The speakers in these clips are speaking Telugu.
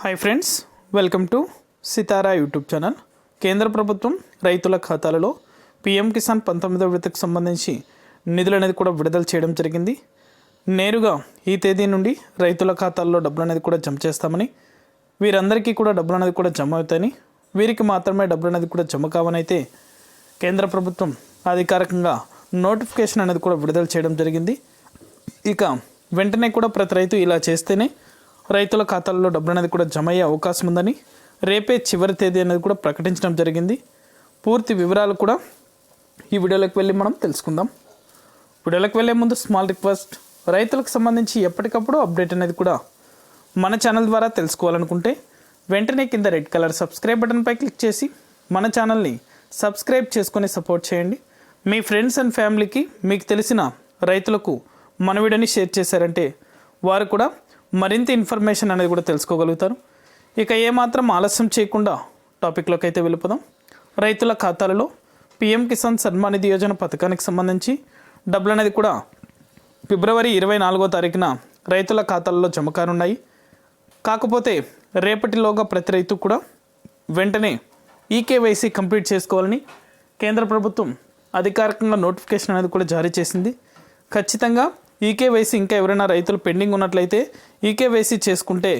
Hi friends welcome to Sitara YouTube channel కేంద్ర ప్రభుత్వం రైతుల ఖాతాలలో పిఎం కిసాన్ పంతొమ్మిదవ విడతకు సంబంధించి నిధులు అనేది కూడా విడుదల చేయడం జరిగింది నేరుగా ఈ తేదీ నుండి రైతుల ఖాతాల్లో డబ్బులు అనేది కూడా జమ చేస్తామని వీరందరికీ కూడా డబ్బులు అనేది కూడా జమ అవుతాయని వీరికి మాత్రమే డబ్బులు అనేది కూడా జమ కావనైతే కేంద్ర ప్రభుత్వం అధికారికంగా నోటిఫికేషన్ అనేది కూడా విడుదల చేయడం జరిగింది ఇక వెంటనే కూడా ప్రతి రైతు ఇలా చేస్తేనే రైతుల ఖాతాల్లో డబ్బులు అనేది కూడా జమ అయ్యే అవకాశం ఉందని రేపే చివరి తేదీ అనేది కూడా ప్రకటించడం జరిగింది. పూర్తి వివరాలు కూడా ఈ వీడియోలోకి వెళ్ళి మనం తెలుసుకుందాం. వీడియోలోకి వెళ్ళే ముందు స్మాల్ రిక్వెస్ట్ రైతులకు సంబంధించి ఎప్పటికప్పుడు అప్డేట్ అనేది కూడా మన ఛానల్ ద్వారా తెలుసుకోవాలనుకుంటే వెంటనే కింద రెడ్ కలర్ సబ్స్క్రైబ్ బటన్పై క్లిక్ చేసి మన ఛానల్ని సబ్స్క్రైబ్ చేసుకొని సపోర్ట్ చేయండి. మీ ఫ్రెండ్స్ అండ్ ఫ్యామిలీకి మీకు తెలిసిన రైతులకు మన వీడియోని షేర్ చేశారంటే వారు కూడా మరింత ఇన్ఫర్మేషన్ అనేది కూడా తెలుసుకోగలుగుతారు. ఇక ఏమాత్రం ఆలస్యం చేయకుండా టాపిక్లోకి అయితే వెళ్ళిపోదాం. రైతుల ఖాతాలలో పిఎం కిసాన్ సన్మాన్ నిధి యోజన పథకానికి సంబంధించి డబ్బులు అనేది కూడా ఫిబ్రవరి ఇరవై నాలుగో తారీఖున రైతుల ఖాతాలలో జమ కానున్నాయి. కాకపోతే రేపటిలోగా ప్రతి రైతు కూడా వెంటనే ఈకేవైసీ కంప్లీట్ చేసుకోవాలని కేంద్ర ప్రభుత్వం అధికారికంగా నోటిఫికేషన్ అనేది కూడా జారీ చేసింది. ఖచ్చితంగా ఈకేవైసీ ఇంకా ఎవరైనా రైతులు పెండింగ్ ఉన్నట్లయితే ఈకేవైసీ చేసుకుంటే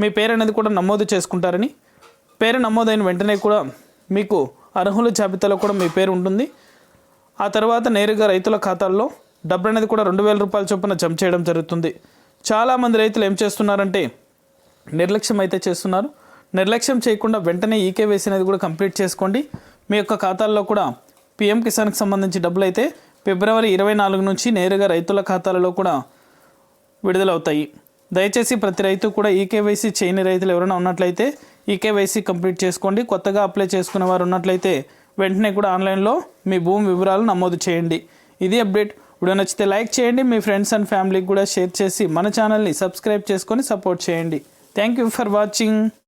మీ పేరు అనేది కూడా నమోదు చేసుకుంటారని. పేరు నమోదైన వెంటనే కూడా మీకు అర్హుల జాబితాలో కూడా మీ పేరు ఉంటుంది. ఆ తర్వాత నేరుగా రైతుల ఖాతాల్లో డబ్బు అనేది కూడా రెండు వేల రూపాయల చొప్పున జమ చేయడం జరుగుతుంది. చాలామంది రైతులు ఏం చేస్తున్నారంటే నిర్లక్ష్యం అయితే చేస్తున్నారు. నిర్లక్ష్యం చేయకుండా వెంటనే ఈకేవైసీ అనేది కూడా కంప్లీట్ చేసుకోండి. మీ యొక్క ఖాతాల్లో కూడా పిఎం కిసాన్కి సంబంధించి డబ్బులు అయితే ఫిబ్రవరి ఇరవై నాలుగు నుంచి నేరుగా రైతుల ఖాతాలలో కూడా విడుదలవుతాయి. దయచేసి ప్రతి రైతు కూడా ఈకేవైసీ చేయని రైతులు ఎవరైనా ఉన్నట్లయితే ఈకేవైసీ కంప్లీట్ చేసుకోండి. కొత్తగా అప్లై చేసుకునే వారు ఉన్నట్లయితే వెంటనే కూడా ఆన్లైన్లో మీ భూమి వివరాలు నమోదు చేయండి. ఇది అప్డేట్. వీడియో నచ్చితే లైక్ చేయండి. మీ ఫ్రెండ్స్ అండ్ ఫ్యామిలీకి కూడా షేర్ చేసి మన ఛానల్ని సబ్స్క్రైబ్ చేసుకొని సపోర్ట్ చేయండి. Thank you for watching.